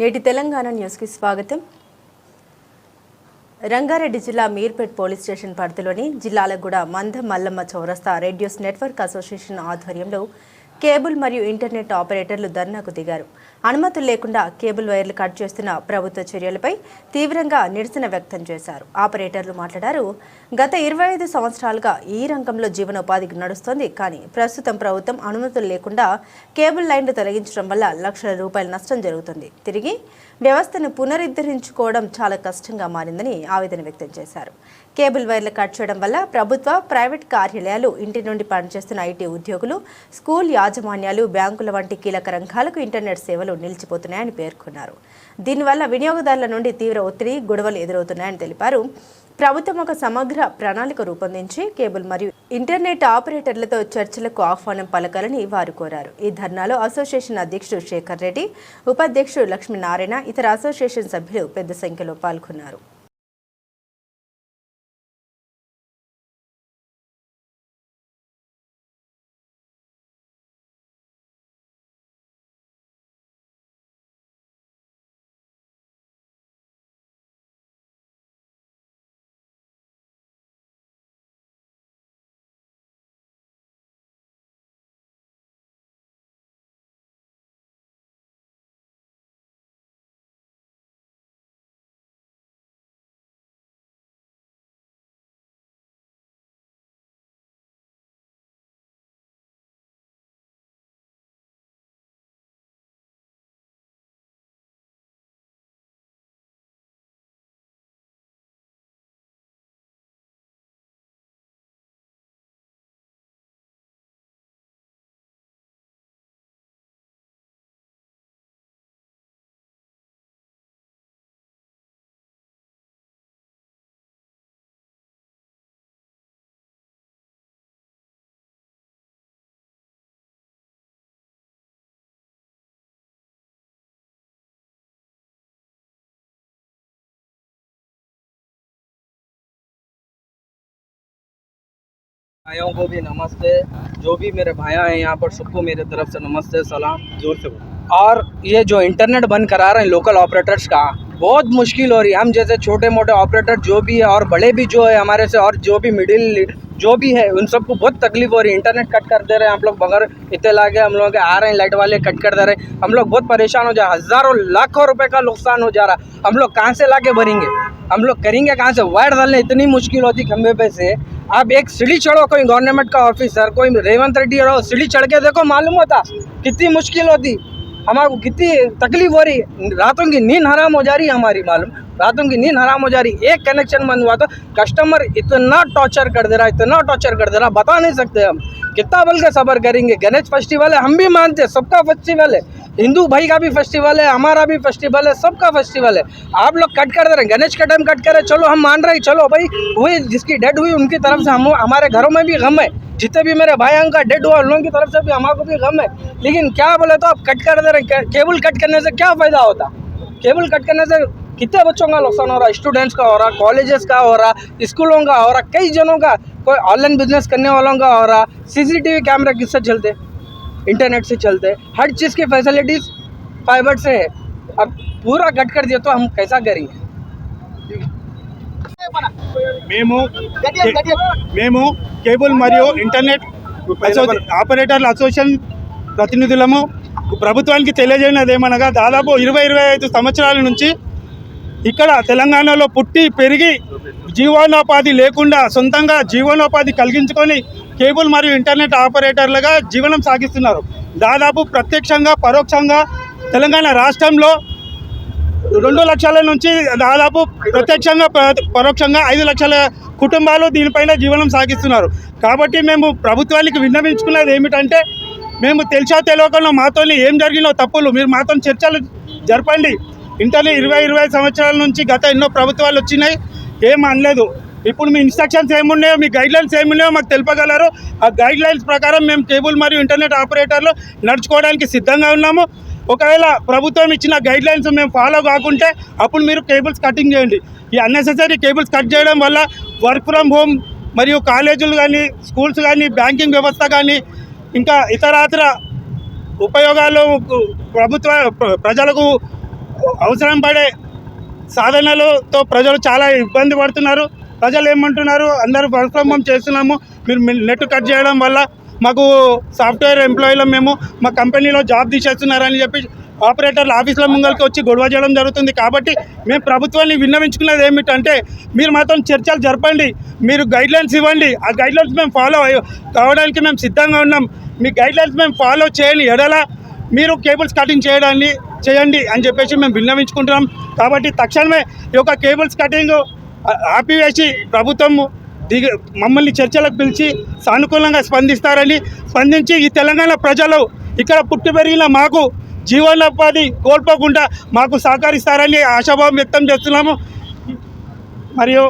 నేటి తెలంగాణ న్యూస్కి స్వాగతం. రంగారెడ్డి జిల్లా మీర్పేట్ పోలీస్ స్టేషన్ పరిధిలోని జిల్లాలగూడ మంద మల్లమ్మ చౌరస్తా రేడియోస్ నెట్వర్క్ అసోసియేషన్ ఆధ్వర్యంలో కేబుల్ మరియు ఇంటర్నెట్ ఆపరేటర్లు ధర్నాకు దిగారు. అనుమతులు లేకుండా కేబుల్ వైర్లు కట్ చేస్తున్న ప్రభుత్వ చర్యలపై తీవ్రంగా నిరసన వ్యక్తం చేశారు. ఆపరేటర్లు మాట్లాడారు గత ఇరవై ఐదు సంవత్సరాలుగా ఈ రంగంలో జీవనోపాధి నడుస్తోంది కానీ ప్రస్తుతం ప్రభుత్వం అనుమతులు లేకుండా కేబుల్ లైన్లు తొలగించడం వల్ల లక్షల రూపాయల నష్టం జరుగుతుంది. తిరిగి వ్యవస్థను పునరుద్ధరించుకోవడం చాలా కష్టంగా మారిందని ఆవేదన వ్యక్తం చేశారు. కేబుల్ వైర్లు కట్ చేయడం వల్ల ప్రభుత్వ ప్రైవేట్ కార్యాలయాలు ఇంటి నుండి పనిచేస్తున్న ఐటీ ఉద్యోగులు స్కూల్ యాజమాన్యాలు బ్యాంకుల వంటి కీలక రంగాలకు ఇంటర్నెట్ సేవలు నిలిచిపోతున్నాయని పేర్కొన్నారు. దీనివల్ల వినియోగదారుల నుండి తీవ్ర ఒత్తిడి గొడవలు ఎదురవుతున్నాయని తెలిపారు. ప్రభుత్వం ఒక సమగ్ర ప్రణాళిక రూపొందించి కేబుల్ మరియు ఇంటర్నెట్ ఆపరేటర్లతో చర్చలకు ఆహ్వానం పలకాలని వారు కోరారు. ఈ ధర్నాలో అసోసియేషన్ అధ్యక్షుడు శేఖర్ రెడ్డి ఉపాధ్యక్షుడు లక్ష్మీనారాయణ ఇతర అసోసియేషన్ సభ్యులు పెద్ద సంఖ్యలో పాల్గొన్నారు. भाइयों को भी नमस्ते। जो भी मेरे भाया हैं यहाँ पर, सबको मेरे तरफ़ से नमस्ते, सलाम, ज़ोर से और ये जो इंटरनेट बंद करा रहे हैं लोकल ऑपरेटर्स का, बहुत मुश्किल हो रही है। हम जैसे छोटे मोटे ऑपरेटर जो भी है और बड़े भी जो है हमारे से, और जो भी मिडिल जो भी है, उन सबको बहुत तकलीफ़ हो रही है। इंटरनेट कट कर दे रहे हैं, हम लोग बगैर इतने लागे, हम लोग के आ रहे हैं, लाइट वाले कट कर दे रहे हैं। हम लोग बहुत परेशान हो जा रहे हज़ारों, लाखों रुपए का नुकसान हो जा रहा हम लोग कहाँ से ला के भरेंगे? हम लोग करेंगे कहाँ से? वायर डालने इतनी मुश्किल होती खंबे पे से। आप एक सीढ़ी चढ़ो, कोई गवर्नमेंट का ऑफिसर कोई रेवंत रेड्डी रहो सीढ़ी चढ़ के देखो, मालूम होता कितनी मुश्किल होती। हमारे कितनी तकलीफ़ हो रही है। रातों की नींद हराम हो जा रही है हमारी, मालूम। रातों की नींद हराम हो जा रही एक कनेक्शन बंद हुआ तो कस्टमर इतना टॉर्चर कर दे रहा है, इतना टॉर्चर कर दे रहा बता नहीं सकते हम। कितना बल के सबर करेंगे। गणेश फेस्टिवल है, हम भी मानते हैं, सबका फेस्टिवल है। हिंदू भाई का भी फेस्टिवल है, हमारा भी फेस्टिवल है, सबका फेस्टिवल है। आप लोग कट कर दे रहे हैं। गणेश का टाइम कट करे चलो, हम मान रहे चलो भाई, हुई जिसकी डेड हुई, उनकी तरफ़ से हम हमारे घरों में भी गम है। जितने भी मेरे भाई का डेड हुआ, उन लोगों की तरफ़ से भी हमारे भी गम है। लेकिन क्या बोले तो आप कट कर दे रहे हैं। केबल कट करने से क्या फ़ायदा होता? केबल कट करने से कितने बच्चों का नुकसान हो रहा है? स्टूडेंट्स का हो रहा कॉलेजेस का हो रहा स्कूलों का हो रहा, कई जनों का, कोई ऑनलाइन बिज़नेस करने वालों का हो रहा सीसीटीवी कैमरा किससे चलते? इंटरनेट से चलते। हर चीज़ की फैसिलिटीज़ फाइबर से है। अब पूरा कट कर दिया तो हम कैसा करेंगे మేము మేము కేబుల్ మరియు ఇంటర్నెట్ ఆపరేటర్ల అసోసియేషన్ ప్రతినిధులము ప్రభుత్వానికి తెలియజేయనది ఏమనగా దాదాపు ఇరవై ఇరవై ఐదు సంవత్సరాల నుంచి ఇక్కడ తెలంగాణలో పుట్టి పెరిగి జీవనోపాధి లేకుండా సొంతంగా జీవనోపాధి కలిగించుకొని కేబుల్ మరియు ఇంటర్నెట్ ఆపరేటర్లుగా జీవనం సాగిస్తున్నారు. దాదాపు ప్రత్యక్షంగా పరోక్షంగా తెలంగాణ రాష్ట్రంలో రెండు లక్షల నుంచి దాదాపు ప్రత్యక్షంగా ప- పరోక్షంగా ఐదు లక్షల కుటుంబాలు దీనిపైన జీవనం సాగిస్తున్నారు. కాబట్టి మేము ప్రభుత్వానికి విన్నవించుకున్నది ఏమిటంటే మేము తెలిసా తెలియకుండా మాతో ఏం జరిగినో తప్పులు మీరు మాతో చర్చలు జరపండి. ఇంటర్నే ఇరవై ఇరవై సంవత్సరాల నుంచి గత ఎన్నో ప్రభుత్వాలు వచ్చినాయి ఏం అనలేదు. ఇప్పుడు మీ ఇన్స్ట్రక్షన్స్ ఏమున్నాయో మీ గైడ్ లైన్స్ ఏమున్నాయో మాకు తెలుపగలరు. ఆ గైడ్ లైన్స్ ప్రకారం మేము కేబుల్ మరియు ఇంటర్నెట్ ఆపరేటర్లు నడుచుకోవడానికి సిద్ధంగా ఉన్నాము. ఒకవేళ ప్రభుత్వం ఇచ్చిన గైడ్ లైన్స్ మేము ఫాలో కాకుంటే అప్పుడు మీరు కేబుల్స్ కటింగ్ చేయండి. ఈ అన్నెసెసరీ కేబుల్స్ కట్ చేయడం వల్ల వర్క్ ఫ్రమ్ హోమ్ మరియు కాలేజీలు కానీ స్కూల్స్ కానీ బ్యాంకింగ్ వ్యవస్థ కానీ ఇంకా ఇతరాతర ఉపయోగాలు ప్రభుత్వ ప్రజలకు అవసరం పడే సాధనలతో ప్రజలు చాలా ఇబ్బంది పడుతున్నారు. ప్రజలు ఏమంటున్నారు? అందరూ వర్క్ ఫ్రమ్ హోమ్ చేస్తున్నాము. మీరు నెట్ కట్ చేయడం వల్ల మాకు సాఫ్ట్వేర్ ఎంప్లాయీలో మేము మా కంపెనీలో జాబ్ తీసేస్తున్నారని చెప్పి ఆపరేటర్ల ఆఫీసుల ముంగల్కి వచ్చి గొడవ చేయడం జరుగుతుంది. కాబట్టి మేము ప్రభుత్వాన్ని విన్నవించుకున్నది ఏమిటంటే మీరు మాత్రం చర్చలు జరపండి మీరు గైడ్లైన్స్ ఇవ్వండి. ఆ గైడ్లైన్స్ మేము ఫాలో కావడానికి మేము సిద్ధంగా ఉన్నాం. మీ గైడ్లైన్స్ మేము ఫాలో చేయని ఎడల మీరు కేబుల్స్ కటింగ్ చేయడాన్ని చేయండి అని చెప్పేసి మేము విన్నవించుకుంటున్నాం. కాబట్టి తక్షణమే ఈ యొక్క కేబుల్స్ కటింగ్ ఆపివేసి ప్రభుత్వము దిగ మమ్మల్ని చర్చలకు పిలిచి సానుకూలంగా స్పందిస్తారని స్పందించి ఈ తెలంగాణ ప్రజలు ఇక్కడ పుట్టి పెరిగిన మాకు జీవనోపాధి కోల్పోకుండా మాకు సహకరిస్తారని ఆశాభావం వ్యక్తం చేస్తున్నాము. మరియు